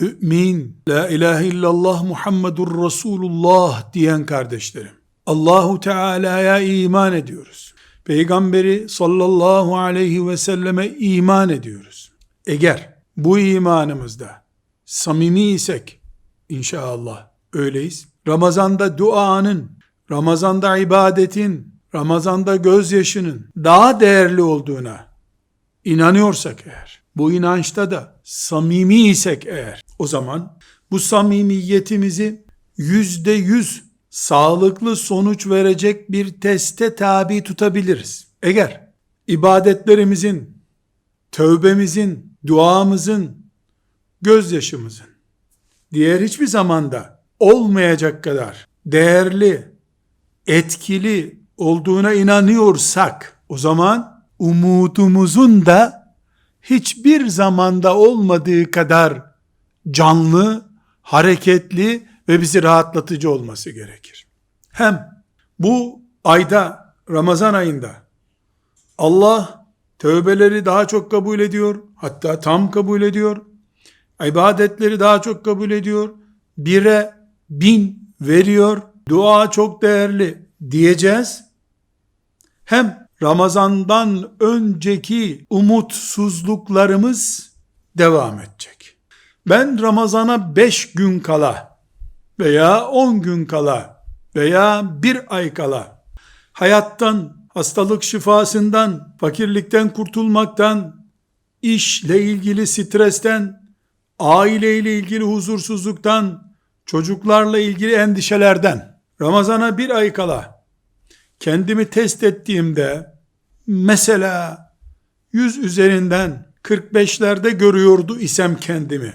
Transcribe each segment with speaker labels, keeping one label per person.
Speaker 1: mümin, la ilahe illallah Muhammedur Resulullah diyen kardeşlerim. Allahu Teala'ya iman ediyoruz. Peygamberi sallallahu aleyhi ve selleme iman ediyoruz. Eğer bu imanımızda samimi isek inşallah öyleyiz. Ramazanda duanın, Ramazanda ibadetin, Ramazanda gözyaşının daha değerli olduğuna inanıyorsak eğer, bu inançta da samimi isek eğer, o zaman bu samimiyetimizi yüzde yüz sağlıklı sonuç verecek bir teste tabi tutabiliriz. Eğer ibadetlerimizin, tövbemizin, duamızın, gözyaşımızın diğer hiçbir zamanda olmayacak kadar değerli, etkili olduğuna inanıyorsak o zaman umudumuzun da hiçbir zamanda olmadığı kadar canlı, hareketli ve bizi rahatlatıcı olması gerekir. Hem bu ayda Ramazan ayında Allah tövbeleri daha çok kabul ediyor. Hatta tam kabul ediyor. İbadetleri daha çok kabul ediyor. Bire bin veriyor. Dua çok değerli diyeceğiz. Hem Ramazandan önceki umutsuzluklarımız devam edecek. Ben Ramazana beş gün kala veya on gün kala veya bir ay kala hayattan, hastalık şifasından, fakirlikten kurtulmaktan, işle ilgili stresten, aileyle ilgili huzursuzluktan, çocuklarla ilgili endişelerden, Ramazana bir ay kala kendimi test ettiğimde mesela 100 üzerinden 45'lerde görüyordu isem kendimi.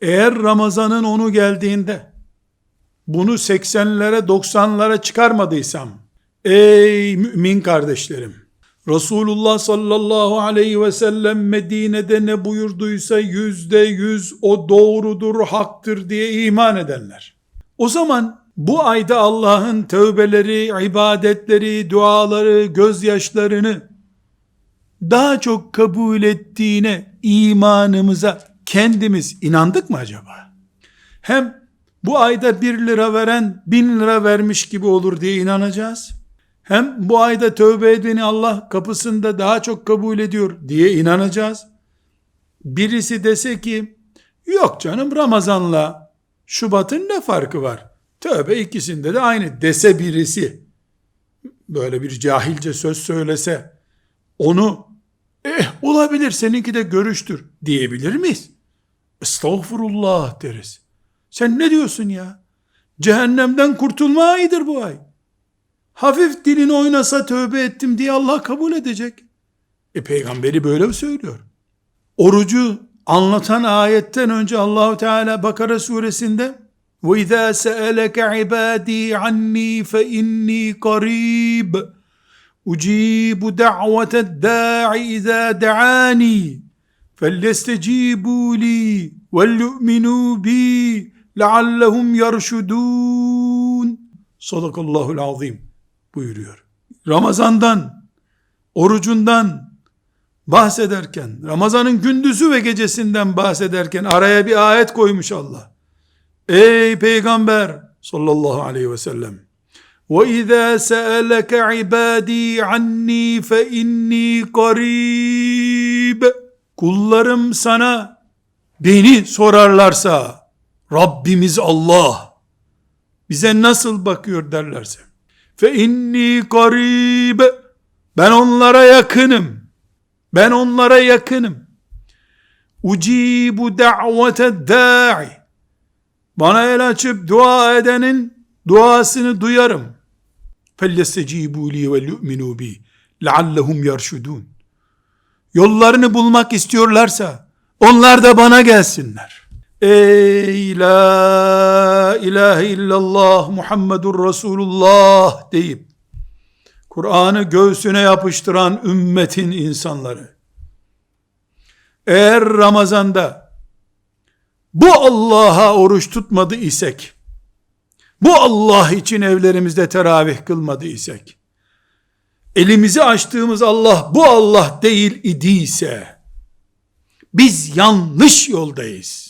Speaker 1: Eğer Ramazan'ın onu geldiğinde bunu 80'lere 90'lara çıkarmadıysam ey mümin kardeşlerim Resulullah sallallahu aleyhi ve sellem Medine'de ne buyurduysa yüzde yüz o doğrudur, haktır diye iman edenler. O zaman bu ayda Allah'ın tövbeleri, ibadetleri, duaları, gözyaşlarını daha çok kabul ettiğine imanımıza kendimiz inandık mı acaba? Hem bu ayda bir lira veren bin lira vermiş gibi olur diye inanacağız. Hem bu ayda tövbe edeni Allah kapısında daha çok kabul ediyor diye inanacağız. Birisi dese ki yok canım Ramazan'la Şubat'ın ne farkı var? Tövbe ikisinde de aynı dese birisi böyle bir cahilce söz söylese onu eh olabilir seninki de görüştür diyebilir miyiz? Estağfurullah deriz. Sen ne diyorsun ya? Cehennemden kurtulma ayıdır bu ay. Hafif dilin oynasa tövbe ettim diye Allah kabul edecek. E peygamberi böyle mi söylüyor? Orucu anlatan ayetten önce Allahu Teala Bakara suresinde ve izâ se'eleke ibâdî anni fe inni qarîb ucibu da'vete da'i izâ da'ani فَلْيَسْتَجِيبُوا لِي وَلْيُؤْمِنُوا بِي لَعَلَّهُمْ يَرْشُدُونَ Sadakallahul azim buyuruyor. Ramazandan, orucundan bahsederken, Ramazanın gündüzü ve gecesinden bahsederken araya bir ayet koymuş Allah. Ey peygamber sallallahu aleyhi ve sellem وَاِذَا سَأَلَكَ عِبَادِي عَنِّي فَاِنِّي قَرِيبٌ Kullarım sana beni sorarlarsa Rabbimiz Allah bize nasıl bakıyor derlerse fe inni karib ben onlara yakınım ben onlara yakınım ucibu da'vete da'i bana el açıp dua edenin duasını duyarım. Li ve yu'minu bi leallehum yerşudun yollarını bulmak istiyorlarsa onlar da bana gelsinler. Ey la ilahe illallah Muhammedur Resulullah deyip Kur'an'ı göğsüne yapıştıran ümmetin insanları. Eğer Ramazan'da bu Allah'a oruç tutmadı isek bu Allah için evlerimizde teravih kılmadı isek elimizi açtığımız Allah bu Allah değil idiyse biz yanlış yoldayız.